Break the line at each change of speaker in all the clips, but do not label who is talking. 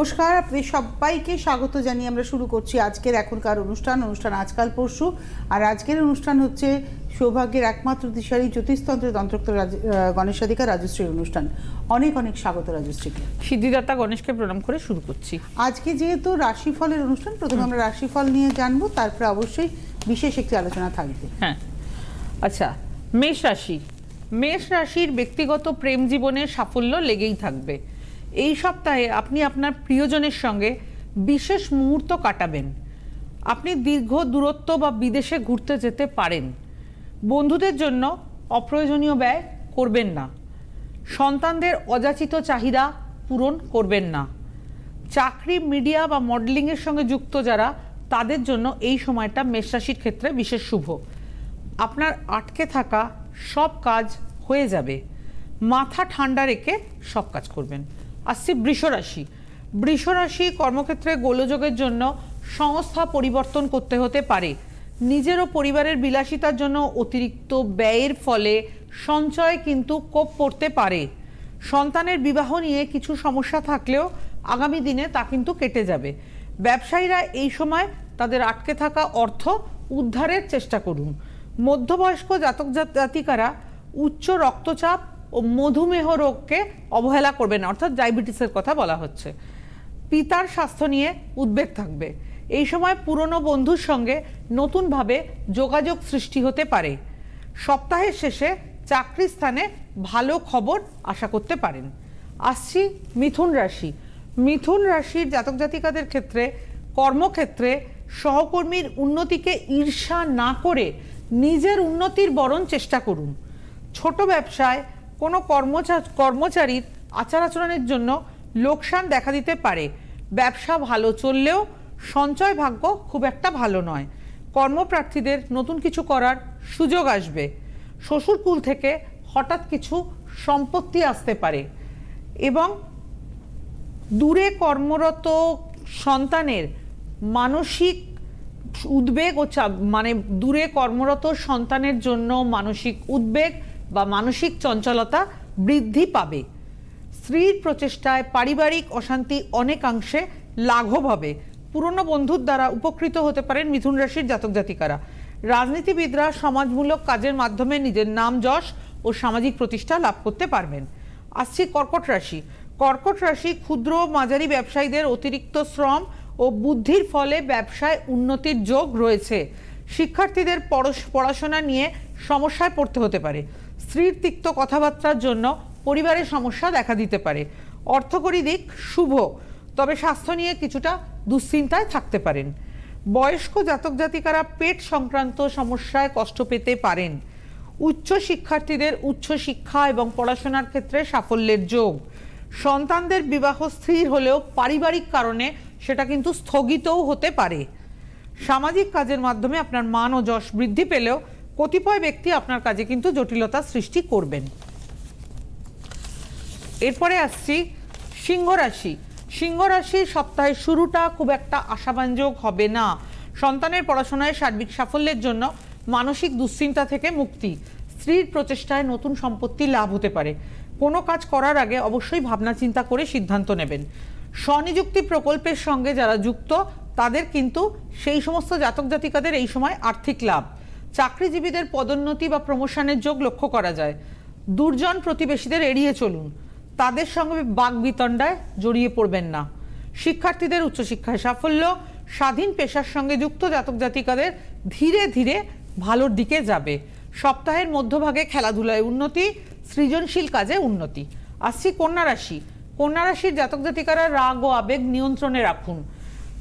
নমস্কার আপনি সবাইকে স্বাগত জানিয়ে আমরা শুরু করছি আজকের এখনকার অনুষ্ঠান অনুষ্ঠান আজকাল পরশু। আর আজকের অনুষ্ঠান হচ্ছে সৌভাগ্যের একমাত্র দিশারি জ্যোতিষতন্ত্রের তন্ত্রক্ত গণেশাধিকার রাজশ্রীর অনুষ্ঠান। অনেক অনেক স্বাগত রাজশ্রীকে।
সিদ্ধিদাতা গণেশকে প্রণাম করে শুরু করছি।
আজকে যেহেতু রাশিফলের অনুষ্ঠান প্রথমে আমরা রাশিফল নিয়ে জানব তারপরে অবশ্যই বিশেষ একটি আলোচনা থাকবে।
হ্যাঁ। আচ্ছা মেষ রাশি। মেষ রাশির ব্যক্তিগত প্রেম জীবনের সাফল্য লেগেই থাকবে। এই সপ্তাহে আপনি আপনার প্রিয়জনের সঙ্গে বিশেষ মুহূর্ত কাটাবেন। আপনি দীর্ঘ দূরত্ব বা বিদেশে ঘুরতে যেতে পারেন। বন্ধুদের জন্য অপ্রয়োজনীয় ব্যয় করবেন না। সন্তানদের অযাচিত চাহিদা পূরণ করবেন না। চাকরি, মিডিয়া বা মডেলিংয়ের সঙ্গে যুক্ত যারা, তাদের জন্য এই সময়টা মেষরাশির ক্ষেত্রে বিশেষ শুভ। আপনার আটকে থাকা সব কাজ হয়ে যাবে। মাথা ঠান্ডা রেখে সব কাজ করবেন। আসছি বৃষরাশি বৃষরাশি কর্মক্ষেত্রে গোলযোগের জন্য সংস্থা পরিবর্তন করতে হতে পারে। নিজের ও পরিবারের বিলাসিতার জন্য অতিরিক্ত ব্যয়ের ফলে সঞ্চয় কিন্তু কোপ পড়তে পারে। সন্তানের বিবাহ নিয়ে কিছু সমস্যা থাকলেও আগামী দিনে তা কিন্তু কেটে যাবে। ব্যবসায়ীরা এই সময় তাদের আটকে থাকা অর্থ উদ্ধারের চেষ্টা করুন। মধ্যবয়স্ক জাতক জাতিকারা উচ্চ রক্তচাপ ও মধুমেহ রোগকে অবহেলা করবে না, অর্থাৎ ডায়াবেটিসের কথা বলা হচ্ছে। পিতার স্বাস্থ্য নিয়ে উদ্বেগ থাকবে। এই সময় পুরনো বন্ধুর সঙ্গে নতুনভাবে যোগাযোগ সৃষ্টি হতে পারে। সপ্তাহের শেষে চাকরি স্থানে ভালো খবর আশা করতে পারেন। আসছি মিথুন রাশি। মিথুন রাশির জাতক জাতিকাদের ক্ষেত্রে, কর্মক্ষেত্রে সহকর্মীর উন্নতিকে ঈর্ষা না করে নিজের উন্নতির বরণ চেষ্টা করুন। ছোট ব্যবসায় কোনো কর্মচা, কর্মচারীর আচার আচরণের জন্য লোকসান দেখা দিতে পারে। ব্যবসা ভালো চললেও সঞ্চয় ভাগ্য খুব একটা ভালো নয়। কর্মপ্রার্থীদের নতুন কিছু করার সুযোগ আসবে। শ্বশুরকুল থেকে হঠাৎ কিছু সম্পত্তি আসতে পারে এবং দূরে কর্মরত সন্তানের মানসিক উদ্বেগ ও মানে দূরে কর্মরত সন্তানের জন্য মানসিক উদ্বেগ বা মানসিক চঞ্চলতা বৃদ্ধি পাবে। স্ত্রীর প্রচেষ্টায় পারিবারিক অশান্তি অনেকাংশে লাঘব হবে। পুরনো বন্ধুর দ্বারা উপকৃত হতে পারেন মিথুন রাশির জাতক জাতিকারা। রাজনীতিবিদরা সমাজমূলক কাজের মাধ্যমে নিজের নাম যশ ও সামাজিক প্রতিষ্ঠা লাভ করতে পারবেন। আসছি কর্কট রাশি। কর্কট রাশি ক্ষুদ্র মাঝারি ব্যবসায়ীদের অতিরিক্ত শ্রম ও বুদ্ধির ফলে ব্যবসায় উন্নতির যোগ রয়েছে। শিক্ষার্থীদের পড়াশোনা নিয়ে সমস্যায় পড়তে হতে পারে। স্ত্রীর তিক্ত কথাবার্তার জন্য পরিবারের সমস্যা দেখা দিতে পারে। অর্থকরী দিক শুভ, তবে স্বাস্থ্য নিয়ে কিছুটা দুশ্চিন্তায় থাকতে পারেন। বয়স্ক জাতক জাতিকারা পেট সংক্রান্ত সমস্যায় কষ্ট পেতে পারেন। উচ্চ শিক্ষার্থীদের উচ্চ শিক্ষা এবং পড়াশোনার ক্ষেত্রে সাফল্যের যোগ। সন্তানদের বিবাহ স্থির হলেও পারিবারিক কারণে সেটা কিন্তু স্থগিতও হতে পারে। সামাজিক কাজের মাধ্যমে আপনার মান ও যশ বৃদ্ধি পেলেও কতিপয় ব্যক্তি আপনার কাজে কিন্তু জটিলতা সৃষ্টি করবেন। এরপরে আসছি সিংহ রাশি। সিংহ রাশির সপ্তাহের শুরুটা খুব একটা আশাবাঞ্জক হবে না। সন্তানের পড়াশোনায় সার্বিক সাফল্যের জন্য মানসিক দুশ্চিন্তা থেকে মুক্তি। স্ত্রীর প্রচেষ্টায় নতুন সম্পত্তি লাভ হতে পারে। কোনো কাজ করার আগে অবশ্যই ভাবনা চিন্তা করে সিদ্ধান্ত নেবেন। স্বনিযুক্তি প্রকল্পের সঙ্গে যারা যুক্ত, তাদের কিন্তু সেই সমস্ত জাতক জাতিকাদের এই সময় আর্থিক লাভ। চাকরিজীবীদের পদোন্নতি বা প্রমোশনের যোগ লক্ষ্য করা যায়। দুর্জন প্রতিবেশীদের এড়িয়ে চলুন। তাদের সঙ্গে বাক বিতণ্ডায় জড়িয়ে পড়বেন না। শিক্ষার্থীদের উচ্চশিক্ষায় সাফল্য, স্বাধীন পেশার সঙ্গে যুক্ত জাতক জাতিকাদের ধীরে ধীরে ভালোর দিকে যাবে। সপ্তাহের মধ্যভাগে খেলাধুলায় উন্নতি, সৃজনশীল কাজে উন্নতি। আসছি কন্যা রাশি। কন্যা রাশির জাতক জাতিকারা রাগ ও আবেগ নিয়ন্ত্রণে রাখুন।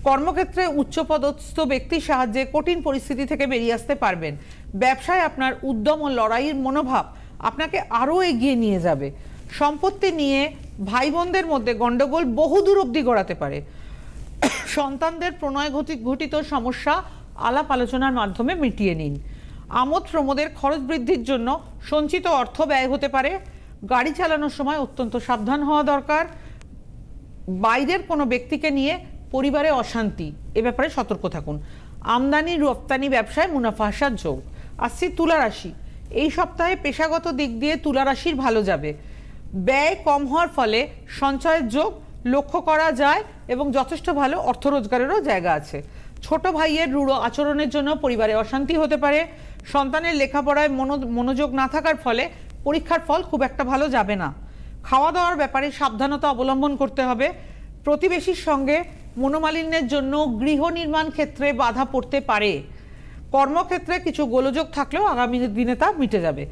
কর্মক্ষেত্রে উচ্চপদস্থ ব্যক্তির সাহায্যে কঠিন পরিস্থিতি থেকে বেরিয়ে আসতে পারবেন। ব্যবসায় আপনার উদ্যম ও লড়াইয়ের মনোভাব আপনাকে আরও এগিয়ে নিয়ে যাবে। সম্পত্তি নিয়ে ভাই বোনদের মধ্যে গণ্ডগোল বহুদূর অবধি গড়াতে পারে। সন্তানদের প্রণয় ঘটি- ঘটিত সমস্যা আলাপ আলোচনার মাধ্যমে মিটিয়ে নিন। আমোদ প্রমোদের খরচ বৃদ্ধির জন্য সঞ্চিত অর্থ ব্যয় হতে পারে। গাড়ি চালানোর সময় অত্যন্ত সাবধান হওয়া দরকার। বাইরের কোনো ব্যক্তিকে নিয়ে পরিবারে অশান্তি, এ ব্যাপারে সতর্ক থাকুন। আমদানি, রপ্তানি ব্যবসায় মুনাফা আসার যোগ। আসছি তুলা রাশি। এই সপ্তাহে পেশাগত দিক দিয়ে তুলা রাশির ভালো যাবে। ব্যয় কম হওয়ার ফলে সঞ্চয়ের যোগ লক্ষ্য করা যায় এবং যথেষ্ট ভালো অর্থ রোজগারেরও জায়গা আছে। ছোট ভাইয়ের রূঢ় আচরণের জন্য পরিবারে অশান্তি হতে পারে। সন্তানের লেখাপড়ায় মনো- মনোযোগ না থাকার ফলে পরীক্ষার ফল খুব একটা ভালো যাবে না। খাওয়া দাওয়ার ব্যাপারে সাবধানতা অবলম্বন করতে হবে। প্রতিবেশীর সঙ্গে মনোমালিন্যের জন্য গৃহ নির্মাণ ক্ষেত্রে বাধা পড়তে পারে। কর্মক্ষেত্রে কিছু গোলযোগ থাকলেও আগামী দিনে তা মিটে যাবে।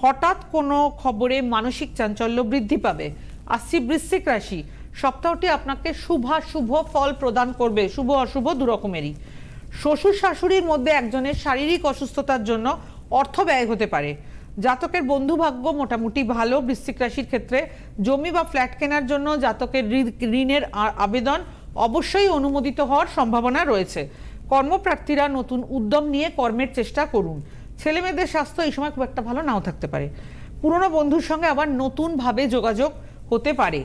হঠাৎ কোনো খবরে মানসিক চাঞ্চল্য বৃদ্ধি পাবে। আসছি বৃশ্চিক রাশি, সপ্তাহটি আপনাকে শুভাশুভ ফল প্রদান করবে। শুভ, অশুভ দুরকমেরই শ্বশুর শাশুড়ির মধ্যে একজনের শারীরিক অসুস্থতার জন্য অর্থ ব্যয় হতে পারে। জাতকের বন্ধু ভাগ্য মোটামুটি ভালো। বৃশ্চিক রাশির ক্ষেত্রে জমি বা ফ্ল্যাট কেনার জন্য জাতকের ঋণের আবেদন অবশ্যই অনুমোদিত হওয়ার সম্ভাবনা রয়েছে। কর্মপ্রার্থীরা নতুন উদ্যম নিয়ে কর্মের চেষ্টা করুন। ছেলে মেয়েদের স্বাস্থ্য এই সময় খুব একটা ভালো নাও থাকতে পারে। পুরনো বন্ধুর সঙ্গে আবার নতুনভাবে যোগাযোগ হতে পারে।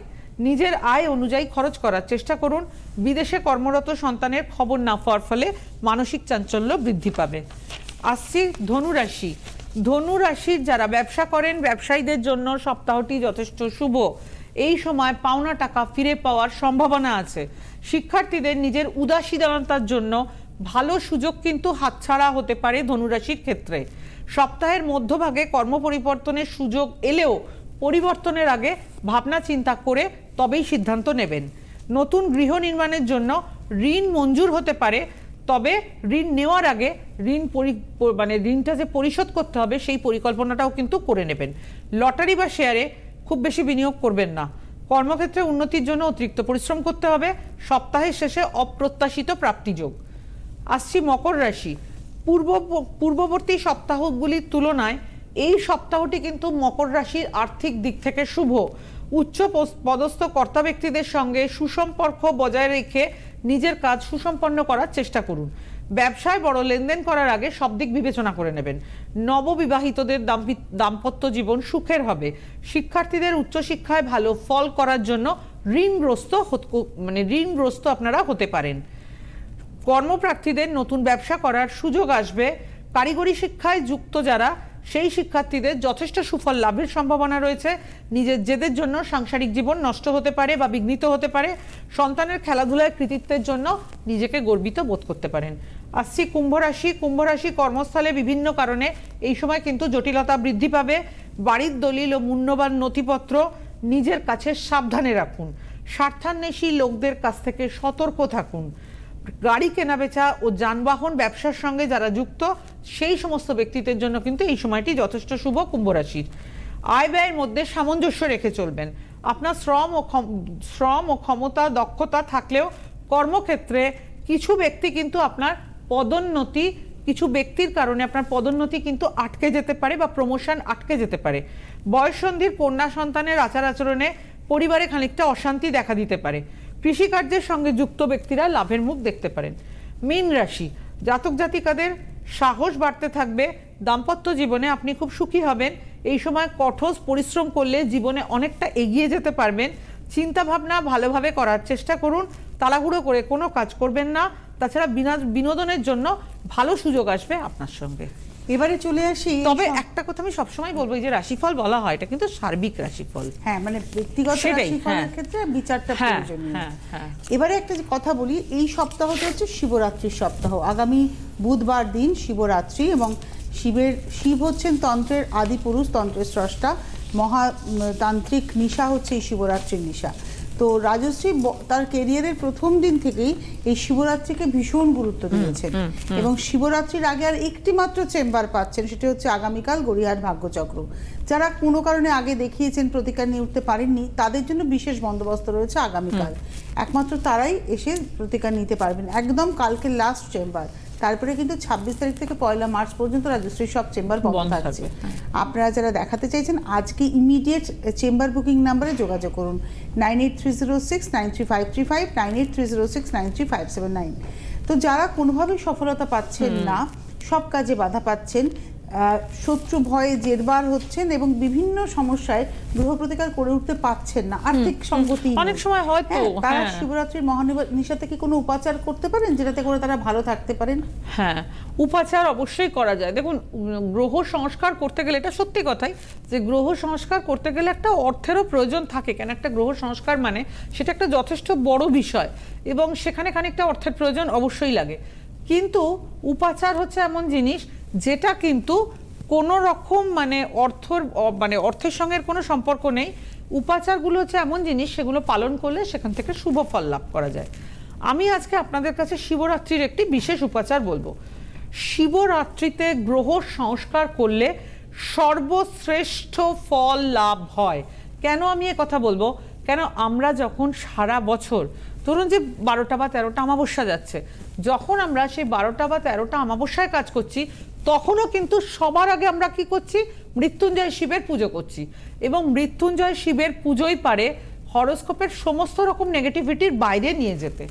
নিজের আয় অনুযায়ী খরচ করার চেষ্টা করুন। বিদেশে কর্মরত সন্তানের খবর না পাওয়ার ফলে মানসিক চাঞ্চল্য বৃদ্ধি পাবে। আসছি ধনুরাশি ধনুরাশির যারা ব্যবসা করেন, ব্যবসায়ীদের জন্য সপ্তাহটি যথেষ্ট শুভ। এই সময় পাওনা টাকা ফিরে পাওয়ার সম্ভাবনা আছে। শিক্ষার্থীদের নিজের উদাসীনতার জন্য ভালো সুযোগ কিন্তু হাতছাড়া হতে পারে ধনুরাশির ক্ষেত্রে। সপ্তাহের মধ্যভাগে কর্ম পরিবর্তনের সুযোগ এলেও পরিবর্তনের আগে ভাবনা চিন্তা করে তবেই সিদ্ধান্ত নেবেন। নতুন গৃহ নির্মাণের জন্য ঋণ মঞ্জুর হতে পারে, তবে ঋণ নেওয়ার আগে ঋণ মানে ঋণটা যে পরিশোধ করতে হবে সেই পরিকল্পনাটাও কিন্তু করে নেবেন। লটারি বা শেয়ারে খুব বেশি বিনিয়োগ করবেন না। কর্মক্ষেত্রে উন্নতির জন্য অতিরিক্ত পরিশ্রম করতে হবে। সপ্তাহের শেষে অপ্রত্যাশিত প্রাপ্তিযোগ আসছি মকর রাশি। পূর্ব, পূর্ববর্তী সপ্তাহগুলির তুলনায় এই সপ্তাহটি কিন্তু মকর রাশির আর্থিক দিক থেকে শুভ। উচ্চ পদস্থ কর্তা ব্যক্তিদের সঙ্গে সুসম্পর্ক বজায় রেখে নিজের কাজ সুসম্পন্ন করার চেষ্টা করুন। ব্যবসায় বড় লেনদেন করার আগে সব দিক বিবেচনা করে নেবেন। নববিবাহিতদের দাম্পি- দাম্পত্য জীবন সুখের হবে। শিক্ষার্থীদের উচ্চশিক্ষায় ভালো ফল করার জন্য ঋণগ্রস্ত মানে ঋণগ্রস্ত আপনারা হতে পারেন। কর্মপ্রার্থীদের নতুন ব্যবসা করার সুযোগ আসবে। কারিগরি শিক্ষায় যুক্ত যারা সেই শিক্ষার্থীদের যথেষ্ট সুফল লাভের সম্ভাবনা রয়েছে। নিজের জেদের জন্য সাংসারিক জীবন নষ্ট হতে পারে বা বিঘ্নিত হতে পারে। সন্তানের খেলাধুলায় কৃতিত্বের জন্য নিজেকে গর্বিত বোধ করতে পারেন। আসছি কুম্ভ রাশি। কুম্ভ রাশি কর্মস্থলে বিভিন্ন কারণে এই সময় কিন্তু জটিলতা বৃদ্ধি পাবে। বাড়ির দলিল ও মূল্যবান নথিপত্র নিজের কাছে সাবধানে রাখুন। স্বার্থান্বেষী লোকদের কাছ থেকে সতর্ক থাকুন। গাড়ি কেনাবেচা ও যানবাহন ব্যবসার সঙ্গে যারা যুক্ত, সেই সমস্ত ব্যক্তিদের জন্য কিন্তু এই সময়টি যথেষ্ট শুভ কুম্ভ রাশির আয় ব্যয়ের মধ্যে সামঞ্জস্য রেখে চলবেন। আপনার শ্রম ও শ্রম ও ক্ষমতা, দক্ষতা থাকলেও কর্মক্ষেত্রে কিছু ব্যক্তি কিন্তু আপনার পদোন্নতি, কিছু ব্যক্তির কারণে আপনার পদোন্নতি কিন্তু আটকে যেতে পারে বা প্রমোশন আটকে যেতে পারে। বয়ঃসন্ধির কন্যা সন্তানের আচার আচরণে পরিবারে খানিকটা অশান্তি দেখা দিতে পারে। কৃষিকার্যের সঙ্গে যুক্ত ব্যক্তিরা লাভের মুখ দেখতে পারেন। মীন রাশি, জাতক জাতিকাদের সাহস বাড়তে থাকবে। দাম্পত্য জীবনে আপনি খুব সুখী হবেন। এই সময় কঠোর পরিশ্রম করলে জীবনে অনেকটা এগিয়ে যেতে পারবেন। চিন্তা ভাবনা ভালোভাবে করার চেষ্টা করুন। তাড়াহুড়ো করে কোনো কাজ করবেন না। তাছাড়া বিনা- বিনোদনের জন্য ভালো সুযোগ আসবে আপনার সঙ্গে।
এবারে চলে আসি
তবে একটা কথা আমি সবসময় বলব যে রাশিফল বলা হয় এটা কিন্তু সার্বিক রাশিফল।
হ্যাঁ মানে ব্যক্তিগত রাশিফলের
হ্যাঁ।
ক্ষেত্রে বিচারটা
হ্যাঁ
প্রয়োজনীয়।
হ্যাঁ
এবারে একটা কথা বলি এই সপ্তাহটা হচ্ছে শিবরাত্রির সপ্তাহ। আগামী বুধবার দিন শিবরাত্রি এবং শিবের শিব হচ্ছেন তন্ত্রের আদি পুরুষ তন্ত্রের স্রষ্টা। মহা উম, তান্ত্রিক নিশা হচ্ছে এই শিবরাত্রির নিশা। তো রাজশ্রী তার কেরিয়ারের প্রথম দিন থেকেই এই শিবরাত্রিকে ভীষণ গুরুত্ব দিয়েছেন। এবং শিবরাত্রির আগে আর একটি মাত্র চেম্বার পাচ্ছেন সেটি হচ্ছে আগামীকাল গড়িয়াহাট ভাগ্যচক্র। যারা কোনো কারণে আগে দেখিয়েছেন প্রতিকার নিয়ে উঠতে পারেননি তাদের জন্য বিশেষ বন্দোবস্ত রয়েছে আগামীকাল। একমাত্র তারাই এসে প্রতিকার নিতে পারবেন একদম কালকে লাস্ট চেম্বার তারপরে কিন্তু ছাব্বিশ তারিখ থেকে পয়লা মার্চ পর্যন্ত রাজশ্রী সব চেম্বার বন্ধ থাকছে।
হ্যাঁ।
আপনারা যারা দেখাতে চাইছেন আজকে ইমিডিয়েট চেম্বার বুকিং নাম্বারে যোগাযোগ করুন। Nine eight three zero six nine three five three five nine eight three zero six nine three five seven nine. তো যারা কোনোভাবেই সফলতা পাচ্ছেন না সব কাজে বাধা পাচ্ছেন শত্রু ভয়ে জেরবার হচ্ছেন এবং বিভিন্ন সমস্যায় গৃহ প্রতিকার করে উঠতে পারছেন না। আর্থিক সংগতি
অনেক সময় হয়তো,
তারা
হ্যাঁ।
শিবরাত্রির মহানিশাতে কি কোনো উপাচার করতে পারেন যেটাতে করে তারা ভালো থাকতে পারেন?
হ্যাঁ উপাচার অবশ্যই করা যায়। দেখুন গ্রহ সংস্কার করতে গেলে এটা সত্যি কথাই যে গ্রহ সংস্কার করতে গেলে একটা অর্থেরও প্রয়োজন থাকে। কেন একটা গ্রহ সংস্কার মানে সেটা একটা যথেষ্ট বড় বিষয় এবং সেখানে খানিকটা অর্থের প্রয়োজন অবশ্যই লাগে। কিন্তু উপাচার হচ্ছে এমন জিনিস যেটা কিন্তু কোনো রকম মানে অর্থর মানে অর্থের সঙ্গে কোনো সম্পর্ক নেই। উপাচারগুলো হচ্ছে এমন জিনিস, সেগুলো পালন করলে সেখান থেকে শুভ ফল লাভ করা যায়। আমি আজকে আপনাদের কাছে শিবরাত্রির একটি বিশেষ উপাচার বলব। শিবরাত্রিতে গ্রহ সংস্কার করলে সর্বশ্রেষ্ঠ ফল লাভ হয়। কেন আমি এ কথা বলব? কেন আমরা যখন সারা বছর, ধরুন যে বারোটা বা তেরোটা অমাবস্যা যাচ্ছে, যখন আমরা সেই বারোটা বা তেরোটা অমাবস্যায় কাজ করছি তখনও কিন্তু সবার আগে আমরা কি করছি? মৃত্যুঞ্জয় শিবের পুজো করছি। এবং মৃত্যুঞ্জয় শিবের পুজোই পারে হরস্কোপের সমস্ত রকম নেগেটিভিটির বাইরে নিয়ে যেতে।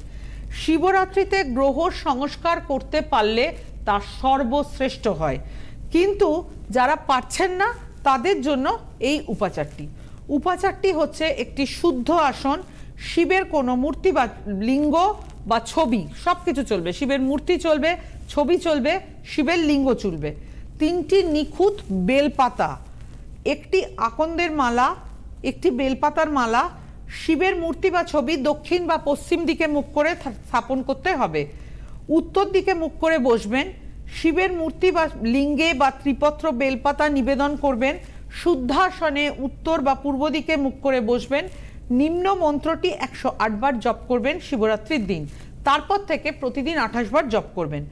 শিবরাত্রিতে গ্রহ সংস্কার করতে পারলে তা সর্বশ্রেষ্ঠ হয়। কিন্তু যারা পারছেন না, তাদের জন্য এই উপাচারটি। উপাচারটি হচ্ছে একটি শুদ্ধ আসন। শিবের কোনো মূর্তি বা লিঙ্গ বা ছবি সব কিছু চলবে। শিবের মূর্তি চলবে, ছবি চলবে, শিবের লিঙ্গ চলবে। তিনটি নিখুঁত বেলপাতা, একটি আকন্দের মালা, একটি বেলপাতার মালা, শিবের মূর্তি বা ছবি দক্ষিণ বা পশ্চিম দিকে মুখ করে স্থাপন করতে হবে। উত্তর দিকে মুখ করে বসবেন, শিবের মূর্তি বা লিঙ্গে বা ত্রিপত্র বেলপাতা নিবেদন করবেন, শুদ্ধাসনে উত্তর বা পূর্ব দিকে মুখ করে বসবেন নিম্ন মন্ত্রটি একশো আটবার জপ করবেন শিবরাত্রির দিন। তারপর থেকে প্রতিদিন আঠাশ বার জপ করবেন।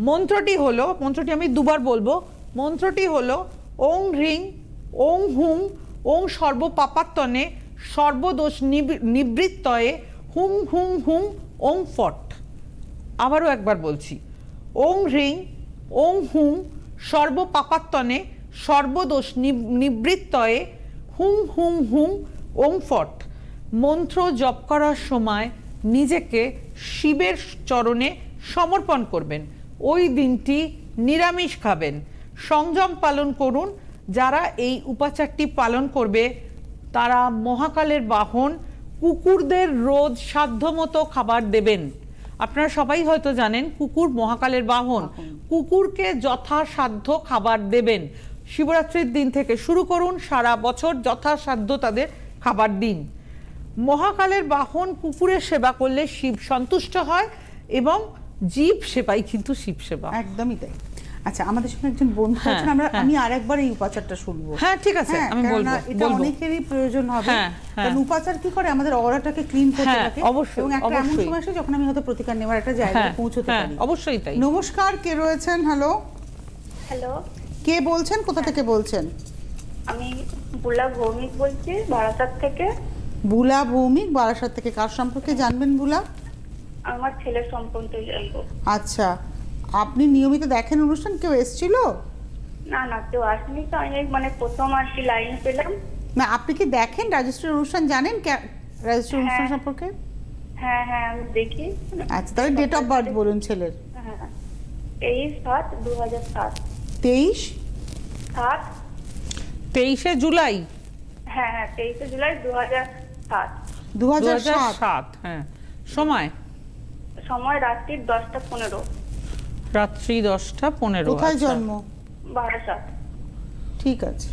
মন্ত্রটি হলো, মন্ত্রটি আমি দুবার বলব, মন্ত্রটি হলো, ওং হ্রিং, ওং হুং ওং সর্বপাপাত্তনে, সর্বদোষ নিব- নিবৃত্তয়ে হুং হুং হুং ওং ফট। আবারও একবার বলছি। ওং হ্রিং, ওং হুং সর্বপাপাত্তনে, সর্বদোষ নিব- নিবৃত্তয়ে হুং হুং হুং ওং ফট মন্ত্র জপ করার সময় নিজেকে শিবের চরণে সমর্পণ করবেন। ওই দিনটি নিরামিষ খাবেন। সংযম পালন করুন। যারা এই উপাচারটি পালন করবে, তারা মহাকালের বাহন কুকুরদের রোজ সাধ্যমতো খাবার দেবেন। আপনারা সবাই হয়তো জানেন, কুকুর মহাকালের বাহন। কুকুরকে যথাসাধ্য খাবার দেবেন। শিবরাত্রির দিন থেকে শুরু করুন। সারা বছর যথাসাধ্য তাদের খাবার দিন। মহাকালের বাহন কুকুরের সেবা করলে শিব সন্তুষ্ট হয় এবং জীব সেবাই কিন্তু শিব সেবা।
একদমই তাই। আচ্ছা আমাদের সঙ্গে একজন বন্ধু
হ্যাঁ,
আছেন আমরা
হ্যাঁ।
আমি আরেকবার এই উপাচারটা শুনব।
হ্যাঁ, ঠিক আছে, আমি বলব,
এটা অনেকেরই প্রয়োজন হবে।
হ্যাঁ, হ্যাঁ।
কারণ উপাচার কি করে? আমাদের অরাটাকে ক্লিন করতে
হ্যাঁ,
থাকে
অবশ্যই,
এবং একটা এমন সময় আসে যখন আমি হয়তো প্রতিকার নেওয়ার একটা জায়গায়
হ্যাঁ,
পৌঁছতে
হ্যাঁ,
পারি।
অবশ্যই তাই।
নমস্কার কে রয়েছেন? হ্যালো
হ্যালো
কে বলছেন? কোথা থেকে বলছেন?
আমি বুলা ভৌমিক বলছি বারাসাত থেকে।
বুলা ভৌমিক বারাসাত থেকে কার সম্পর্কে জানবেন বুলা?
আমার ছেলের সম্পর্কে জানব।
আচ্ছা আপনি নিয়মিত দেখেন অনুষ্ঠান? কেউ এসেছিল?
না না কেউ আসেনি তো। আমি মানে প্রথম আর কি লাইন পেলাম।
না আপনি কি দেখেন রাজশ্রীর অনুষ্ঠান? জানেন রাজশ্রীর অনুষ্ঠান
হ্যাঁ।
সম্পর্কে?
হ্যাঁ হ্যাঁ আমি দেখি।
আচ্ছা তাহলে ডেট অফ বার্থ বলুন ছেলের।
হ্যাঁ তেইশ সাত দু হাজার সাত।
তেইশ?
সাত
তেইশে জুলাই?
হ্যাঁ হ্যাঁ তেইশে জুলাই দু হাজার সাত।
দু হাজার সাত
হ্যাঁ। সময়?
সময় রাত্রির দশটা পনেরো।
রাত্রি দশটা পনেরো
কোথায়
আচ্ছা।
জন্ম?
বারাসাত।
ঠিক আছে।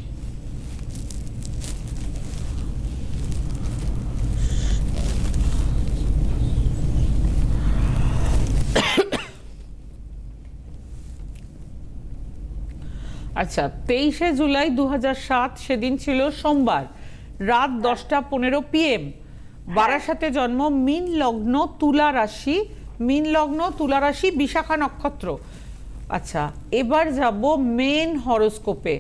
আচ্ছা তেইশে জুলাই দু সাত সেদিন ছিল সোমবার রাত দশটা পনেরো পিএম। বারাসাতে জন্ম মিন লগ্ন তুলা রাশি মিন লগ্ন তুলা রাশি বিশাখা নক্ষত্র। আচ্ছা এবার যাব মেন হরোস্কোপে।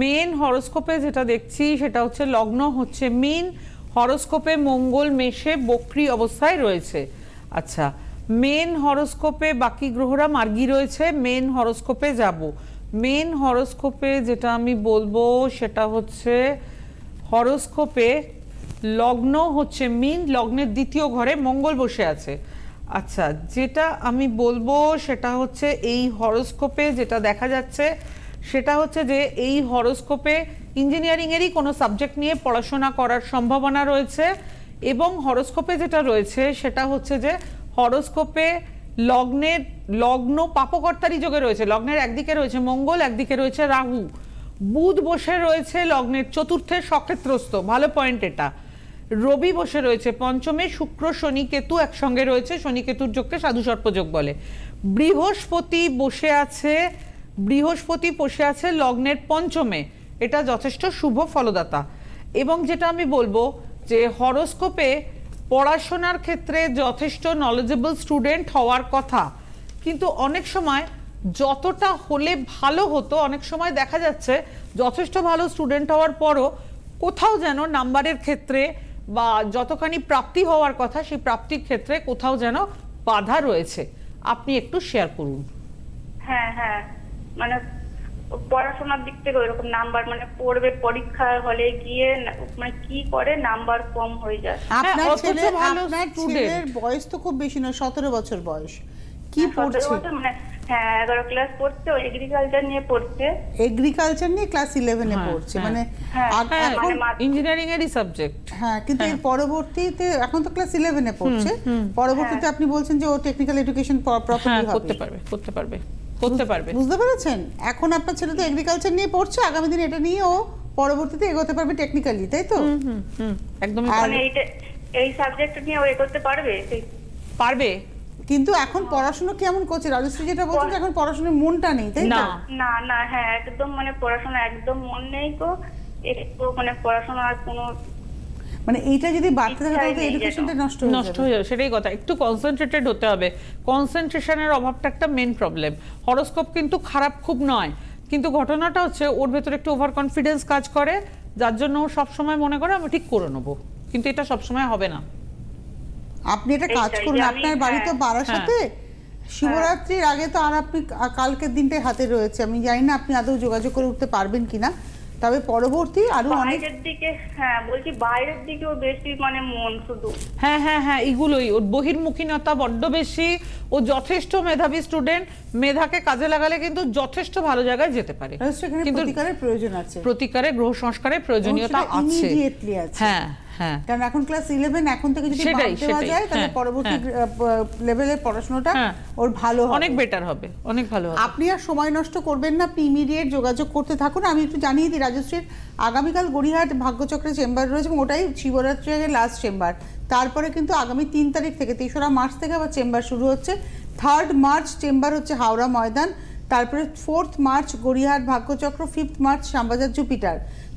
মেন হরোস্কোপে যেটা দেখছি সেটা হচ্ছে লগ্ন হচ্ছে মিন। হরোস্কোপে মঙ্গল মেষে বক্রি অবস্থায় রয়েছে। আচ্ছা মেন হরোস্কোপে বাকি গ্রহরা মার্গী রয়েছে মেন হরোস্কোপে যাব। মেন হরোস্কোপে যেটা আমি বলব সেটা হচ্ছে হরোস্কোপে লগ্ন হচ্ছে মিন লগ্নের দ্বিতীয় ঘরে মঙ্গল বসে আছে। আচ্ছা যেটা আমি বলব সেটা হচ্ছে এই হরোস্কোপে যেটা দেখা যাচ্ছে সেটা হচ্ছে যে এই হরোস্কোপে ইঞ্জিনিয়ারিংয়েরই কোনো সাবজেক্ট নিয়ে পড়াশোনা করার সম্ভাবনা রয়েছে এবং হরোস্কোপে যেটা রয়েছে সেটা হচ্ছে যে হরোস্কোপে লগ্নের লগ্ন পাপকর্তারি যোগে রয়েছে। লগ্নের একদিকে রয়েছে মঙ্গল, একদিকে রয়েছে রাহু। বুধ বসে রয়েছে লগ্নের চতুর্থে সক্ষেত্রস্থ। ভালো পয়েন্ট এটা। রবি বসে রয়েছে পঞ্চমে, শুক্র, শনি, কেতু একসঙ্গে রয়েছে। শনি, কেতুর যোগকে সাধু সর্পযোগ বলে। বৃহস্পতি বসে আছে, বৃহস্পতি বসে আছে লগ্নের পঞ্চমে। এটা যথেষ্ট শুভ ফলদাতা। এবং যেটা আমি বলব যে হরোস্কোপে পড়াশোনার ক্ষেত্রে যথেষ্ট নলেজেবল স্টুডেন্ট হওয়ার কথা। কিন্তু অনেক সময় যতটা হলে ভালো হতো, অনেক সময় দেখা যাচ্ছে যথেষ্ট ভালো স্টুডেন্ট হওয়ার পরও কোথাও যেন নাম্বারের ক্ষেত্রে বা যতখানি প্রাপ্তি হওয়ার কথা, সেই প্রাপ্তির ক্ষেত্রে কোথাও যেন বাধা রয়েছে। আপনি একটু শেয়ার করুন।
হ্যাঁ হ্যাঁ। মানে পড়াশোনার দিক থেকে ওইরকম নাম্বার মানে পড়বে পরীক্ষার হলে গিয়ে মানে কি করে নাম্বার কম হয়ে যায়।
আপনার
হ্যাঁ,
ছেলে
ভালো
আপনার ছেলের বয়স তো খুব বেশি নয় সতেরো বছর বয়স। কি
হ্যাঁ,
পড়ছে?
মানে হ্যাঁ এগারো ক্লাস পড়ছে ও এগ্রিকালচার নিয়ে পড়ছে।
এগ্রিকালচার নিয়ে ক্লাস ইলেভেনে
হ্যাঁ,
পড়ছে। মানে এখন
ইঞ্জিনিয়ারিং এরই সাবজেক্ট
হ্যাঁ কিন্তু এর পরবর্তীতে এখন তো ক্লাস ইলেভেনে পড়ছে। পরবর্তীতে আপনি বলছেন যে ও টেকনিক্যাল এডুকেশন প্রপারলি
করতে পারবে করতে পারবে। করতে পারবে।
বুঝতে পেরেছেন? এখন আপনার ছেলে তো এগ্রিকালচার নিয়ে পড়ছে আগামী দিনে এটা নিয়ে ও পরবর্তীতে এগোতে পারবে টেকনিক্যালি তাই তো?
হুম হুম হুম
মানে এই সাবজেক্ট নিয়ে ও এগোতে পারবে?
পারবে।
কিন্তু এখন পড়াশোনা কেমন করছে? রাজশ্রী যেটা বলছেন এখন পড়াশোনার মনটা নেই তাই
না।
না না হ্যাঁ একদম মানে পড়াশোনা একদম মন নেই তো একটু মানে পড়াশোনা আর কোনো
মানে এইটা যদি বাড়তে থাকে তাহলে এডুকেশনটা নষ্ট হয়ে
নষ্ট হয়ে যাবে সেটাই কথা। একটু কনসেন্ট্রেটেড হতে হবে। কনসেন্ট্রেশনের অভাবটা একটা মেন প্রবলেম হরোস্কোপ কিন্তু খারাপ খুব নয়। কিন্তু ঘটনাটা হচ্ছে ওর ভেতরে একটু ওভার কনফিডেন্স কাজ করে যার জন্য ও সবসময় মনে করে আমি ঠিক করে নেব। কিন্তু এটা সবসময় হবে না।
আপনি এটা কাজ করুন আপনার বাড়ি তো
হ্যাঁ,
বারাসাতে। শিবরাত্রির আগে তো আর আপনি কালকের দিনটাই হাতে রয়েছে। আমি জানি না আপনি আদৌ যোগাযোগ করে উঠতে পারবেন কিনা। তবে পরবর্তী আরও অনেক
দিকে হ্যাঁ বলছি বাইরের দিকেও বেশি মানে মন শুধু।
হ্যাঁ হ্যাঁ হ্যাঁ এগুলোই। ওর বহির্মুখীনতা বড্ড বেশি। ও যথেষ্ট মেধাবী স্টুডেন্ট মেধাকে কাজে লাগালে কিন্তু যথেষ্ট ভালো জায়গায় যেতে পারে। কিন্তু
প্রতিকারের প্রয়োজন আছে।
প্রতিকারের গ্রহ সংস্কারের প্রয়োজনীয়তা আছে। হ্যাঁ। হ্যাঁ।
কারণ এখন ক্লাস ইলেভেন এখন থেকে যদি বাদ দেওয়া যায় তাহলে
হ্যাঁ,
পরবর্তী
হ্যাঁ।
লেভেলের পড়াশোনাটা
হ্যাঁ।
ওর ভালো হবে।
অনেক বেটার হবে অনেক ভালো হবে।
আপনি আর সময় নষ্ট করবেন না আপনি ইমিডিয়েট যোগাযোগ করতে থাকুন। আমি একটু জানিয়ে দিই রাজশ্রীর আগামীকাল গড়িয়াহাট ভাগ্যচক্রের চেম্বার রয়েছে এবং ওটাই শিবরাত্রির লাস্ট চেম্বার তারপরে কিন্তু আগামী তিন তারিখ থেকে তেসরা মার্চ থেকে আবার চেম্বার শুরু হচ্ছে। থার্ড মার্চ চেম্বার হচ্ছে হাওড়া ময়দান। তারপরে ফোর্থ মার্চ গড়িয়াহাট ভাগ্যচক্র ফিফথ মার্চ শ্যামবাজার জুপিটার।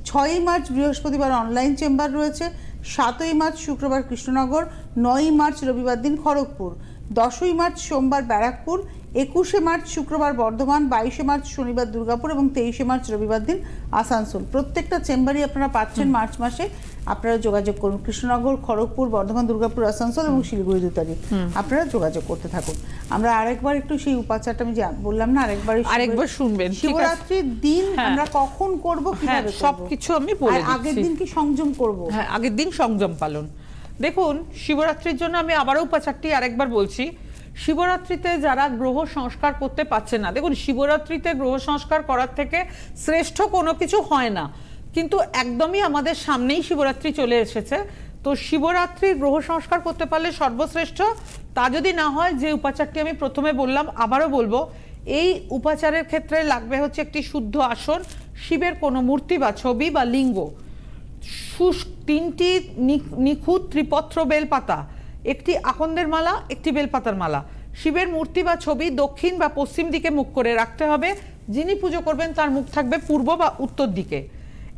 ছয়ই মার্চ বৃহস্পতিবার অনলাইন চেম্বার রয়েছে। সাতই মার্চ শুক্রবার কৃষ্ণনগর নয়ই মার্চ রবিবার দিন খড়গপুর দশই মার্চ সোমবার ব্যারাকপুর একুশে মার্চ শুক্রবার বর্ধমান বাইশে মার্চ শনিবার দুর্গাপুর এবং তেইশে মার্চ রবিবার দিন আসানসোল। প্রত্যেকটা চেম্বারই আপনারা পাচ্ছেন মার্চ মাসে। আপনারা যোগাযোগ করুন। কৃষ্ণনগর খড়গপুর বর্ধমান দুর্গাপুর আসানসোল এবং শিলিগুড়ি দু তারিখ আপনারা যোগাযোগ করতে থাকুন। আমরা আরেকবার একটু সেই উপাচারটা আমি যে বললাম না আরেকবার
আরেকবার শুনবেন,
শিবরাত্রির দিন
হ্যাঁ।
আমরা কখন করব
হ্যাঁ
কীভাবে
সবকিছু আমি বলে
আগের দিন কি সংযম করব?
হ্যাঁ আগের দিন সংযম পালন। দেখুন শিবরাত্রির জন্য আমি আবারও উপাচারটি আরেকবার বলছি। শিবরাত্রিতে যারা গ্রহ সংস্কার করতে পারছে না, দেখুন শিবরাত্রিতে গ্রহ সংস্কার করার থেকে শ্রেষ্ঠ কোনো কিছু হয় না, কিন্তু একদমই আমাদের সামনেই শিবরাত্রি চলে এসেছে। তো শিবরাত্রির গ্রহ সংস্কার করতে পারলে সর্বশ্রেষ্ঠ, তা যদি না হয়, যে উপাচারটি আমি প্রথমে বললাম, আবারও বলব, এই উপাচারের ক্ষেত্রে লাগবে হচ্ছে একটি শুদ্ধ আসন, শিবের কোনো মূর্তি বা ছবি বা লিঙ্গ। তিনটি নিখুঁত ত্রিপত্র বেলপাতা একটি আকন্দের মালা, একটি বেলপাতার মালা। শিবের মূর্তি বা ছবি দক্ষিণ বা পশ্চিম দিকে মুখ করে রাখতে হবে। যিনি পুজো করবেন তার মুখ থাকবে পূর্ব বা উত্তর দিকে।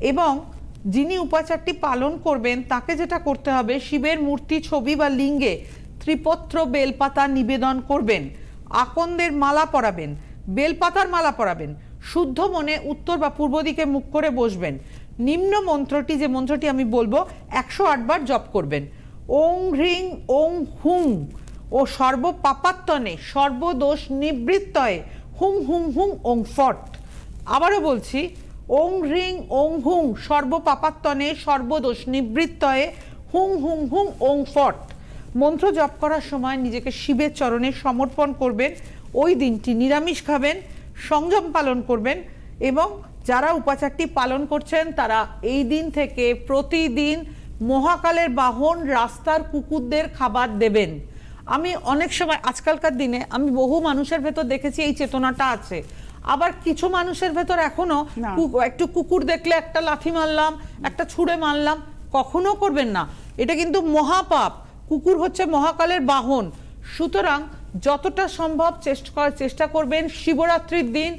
এবং যিনি উপাচারটি পালন করবেন, তাকে যেটা করতে হবে, শিবের মূর্তি, ছবি বা লিঙ্গে ত্রিপত্র, বেলপাতা নিবেদন করবেন। আকন্দের মালা পরাবেন, বেলপাতার মালা পরাবেন। শুদ্ধ মনে উত্তর বা পূর্ব দিকে মুখ করে বসবেন। নিম্ন মন্ত্রটি, যে মন্ত্রটি আমি বলব, একশো আটবার জপ করবেন। ওং হ্রিং ওং হুং ও সর্বপাপাত্তনে, সর্বদোষ নিবৃত্তয়ে, হুং হুং হুং ওং ফট আবারও বলছি, ওং হ্রিং ওং হুং সর্বপাপাত্তনে, সর্বদোষ নিবৃত্তয়ে, হুং হুং হুং ওং ফট মন্ত্র জপ করার সময় নিজেকে শিবের চরণে সমর্পণ করবেন, ওই দিনটি নিরামিষ খাবেন, সংযম পালন করবেন এবং যারা উপাচারটি পালন করছেন তারা এই দিন থেকে প্রতিদিন মহাকালের বাহন রাস্তার কুকুরদের খাবার দেবেন। আমি অনেক সময় আজকালকার দিনে আমি বহু মানুষের ভেতর দেখেছি এই চেতনাটা আছে। আবার কিছু মানুষের ভেতর এখনও একটু কুকুর দেখলে একটা লাথি মারলাম একটা ছুঁড়ে মারলাম কখনো করবেন না। এটা কিন্তু মহাপাপ। কুকুর হচ্ছে মহাকালের বাহন। সুতরাং যতটা সম্ভব চেষ্টা করার চেষ্টা করবেন। শিবরাত্রির দিন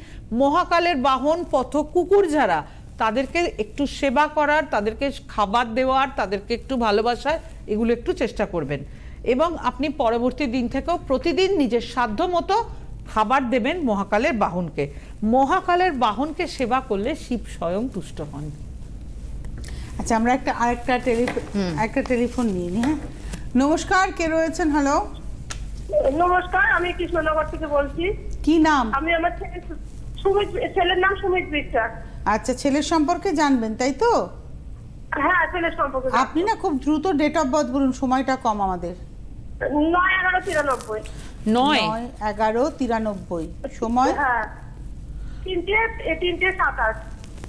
মহাকালের বাহন পথ কুকুর যারা তাদেরকে একটু সেবা করার তাদেরকে খাবার দেওয়ার তাদেরকে একটু ভালোবাসার এগুলো একটু চেষ্টা করবেন। এবং আপনি পরবর্তী দিন থেকেও প্রতিদিন নিজের সাধ্য মতো খাবার দেবেন মহাকালের বাহনকে। মহাকালের বাহনকে সেবা করলে শিব স্বয়ং তুষ্ট হন।
আচ্ছা আমরা একটা আরেকটা টেলিফোন একটা টেলিফোন নিয়ে নিই হ্যাঁ? নমস্কার কে রয়েছেন? হ্যালো
নমস্কার আমি কৃষ্ণনগর থেকে বলছি।
কি নাম?
আমি আমার ছেলে সুমিত ছেলের নাম সুমিত বিশ্বাস।
আচ্ছা ছেলের সম্পর্কে জানবেন তাই তো?
হ্যাঁ ছেলের সম্পর্কে
আপনি না খুব দ্রুত ডেট অফ বার্থ বলুন সময়টা কম আমাদের।
নয় এগারো তিরানব্বই।
নয়?
এগারো তিরানব্বই। সময়?
হ্যাঁ। তিনটে তিনটে সাতাশ।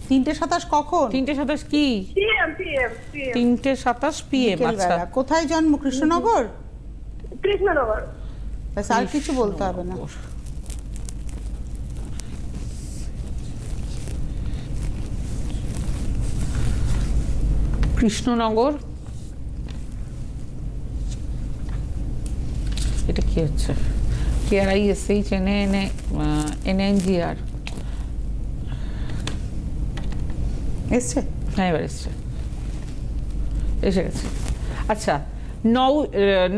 তিনটে সাতাশ কখন?
তিনটে সাতাশ কি? তিনটে সাতাশ পিএম আচ্ছা।
কোথায় জন্ম? কৃষ্ণনগর?
কৃষ্ণনগর।
আর কিছু বলতে হবে না।
কৃষ্ণনগর। এটা কি হচ্ছে? K R I S H N N N N G R
এসছে?
হ্যাঁ এবার এসছে। এসে গেছে। আচ্ছা নৌ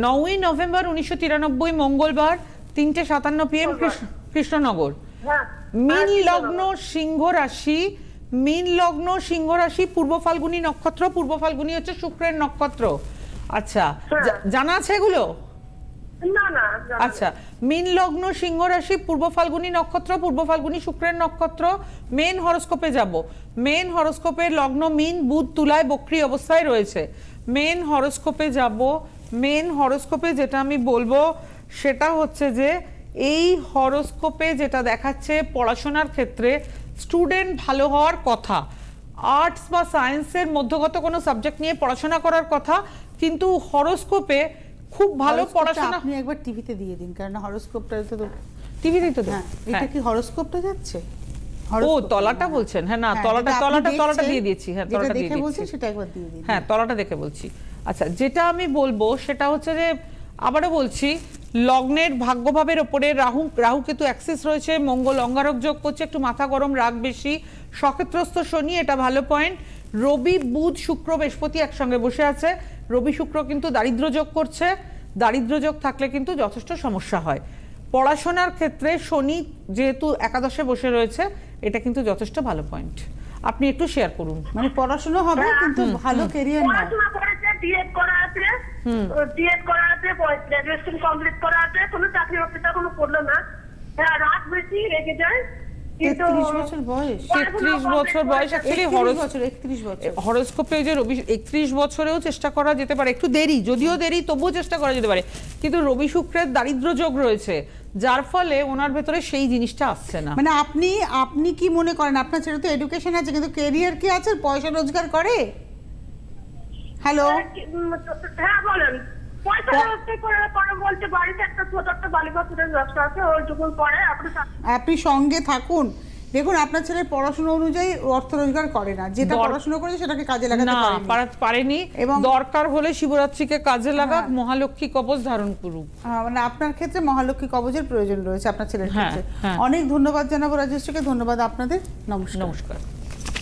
নয়ই নভেম্বর উনিশশো তিরানব্বই মঙ্গলবার তিনটে সাতান্ন পিএম কৃষ্ণনগর।
হ্যাঁ
মীন
হ্যাঁ,
লগ্ন সিংহ রাশি মীন লগ্ন সিংহ রাশি পূর্ব ফাল্গুনী নক্ষত্র পূর্ব ফাল্গুনী হচ্ছে শুক্রের নক্ষত্র। আচ্ছা
হ্যাঁ।
জানা আছে এগুলো?
না না
আচ্ছা মীন লগ্ন সিংহ রাশি পূর্ব ফাল্গুনী নক্ষত্র পূর্ব ফাল্গুনী শুক্রের নক্ষত্র মেন হরস্কোপে যাব। মেন হরস্কোপের লগ্ন মিন বুধ তুলায় বক্রি অবস্থায় রয়েছে। মেন হরস্কোপে যাব মেন হরস্কোপে যেটা আমি বলব সেটা হচ্ছে যে এই হরস্কোপে যেটা দেখাচ্ছে পড়াশোনার ক্ষেত্রে স্টুডেন্ট ভালো হওয়ার কথা আর্টস বা সায়েন্সের মধ্যগত কোনো সাবজেক্ট নিয়ে পড়াশোনা করার কথা কিন্তু হরস্কোপে খুব ভালো পড়াশোনা
আপনি একবার টিভিতে দিয়ে দিন কারণ হরোস্কোপটা তো
টিভিতেই তো।
হ্যাঁ এটা
হ্যাঁ।
কি হরোস্কোপটা যাচ্ছে
ও তলাটা। বলছেন হ্যাঁ না
হ্যাঁ,
তলাটা তলাটা তলাটা দিয়ে দিয়েছি হ্যাঁ তলাটা দিয়ে দিয়েছি
সেটা একবার দিয়ে দিন
হ্যাঁ তলাটা দেখে বলছি আচ্ছা যেটা আমি বলব সেটা হচ্ছে যে আবারও বলছি, লগ্নের ভাগ্যভাবের ওপরে রাহু রাহু কেতু অ্যাক্সিস রয়েছে, মঙ্গল অঙ্গারক যোগ করছে, একটু মাথা গরম, রাগ বেশি সক্ষেত্রস্থ শনি, এটা ভালো পয়েন্ট রবি, বুধ, শুক্র, বৃহস্পতি একসঙ্গে বসে আছে, রবি, শুক্র কিন্তু দারিদ্র যোগ করছে, দারিদ্র যোগ থাকলে কিন্তু যথেষ্ট সমস্যা হয়। পড়াশোনার ক্ষেত্রে শনি যেহেতু একাদশে বসে রয়েছে, এটা কিন্তু যথেষ্ট ভালো পয়েন্ট আপনি একটু শেয়ার করুন।
মানে পড়াশোনা হবে কিন্তু ভালো কেরিয়ার না
পড়াশোনা করেছে ডিএড করা আছে। ডিএড করা আছে গ্রাজুয়েশন কমপ্লিট করা আছে কোনো চাকরি বাকরিটা কোনো করল না। হ্যাঁ রাত বেশি রেগে যায়।
তেত্রিশ বছর বয়স।
তেত্রিশ বছর বয়স অ্যাকচুয়ালি
বছর একত্রিশ বছর।
হরস্কোপে যে রবি একত্রিশ বছরেও চেষ্টা করা যেতে পারে। একটু দেরি যদিও দেরি তবুও চেষ্টা করা যেতে পারে। কিন্তু রবি শুক্রের দারিদ্র যোগ রয়েছে যার ফলে ওনার ভেতরে সেই জিনিসটা আসছে না।
মানে আপনি আপনি কি মনে করেন? আপনার ছেলে তো এডুকেশন আছে কিন্তু কেরিয়ার কি আছে? পয়সা রোজগার করে? হ্যালো
হ্যাঁ বলেন। আপনি
সঙ্গে থাকুন। দেখুন আপনার ছেলে পড়াশোনা অনুযায়ী অর্থ রোজগার করে না। যেটা পড়াশোনা করেছে সেটাকে কাজে লাগাতে
না পারেনি।
এবং-
দরকার হলে শিবরাত্রিকে কাজে লাগাক
হ্যাঁ।
মহালক্ষ্মী কবচ ধারণ করুক।
আহ, মানে আপনার ক্ষেত্রে মহালক্ষ্মী কবচের প্রয়োজন রয়েছে আপনার ছেলের
হ্যাঁ,
ক্ষেত্রে।
হ্যাঁ।
অনেক ধন্যবাদ জানাব রাজেশকে ধন্যবাদ আপনাদের নমস্কার।
নমস্কার।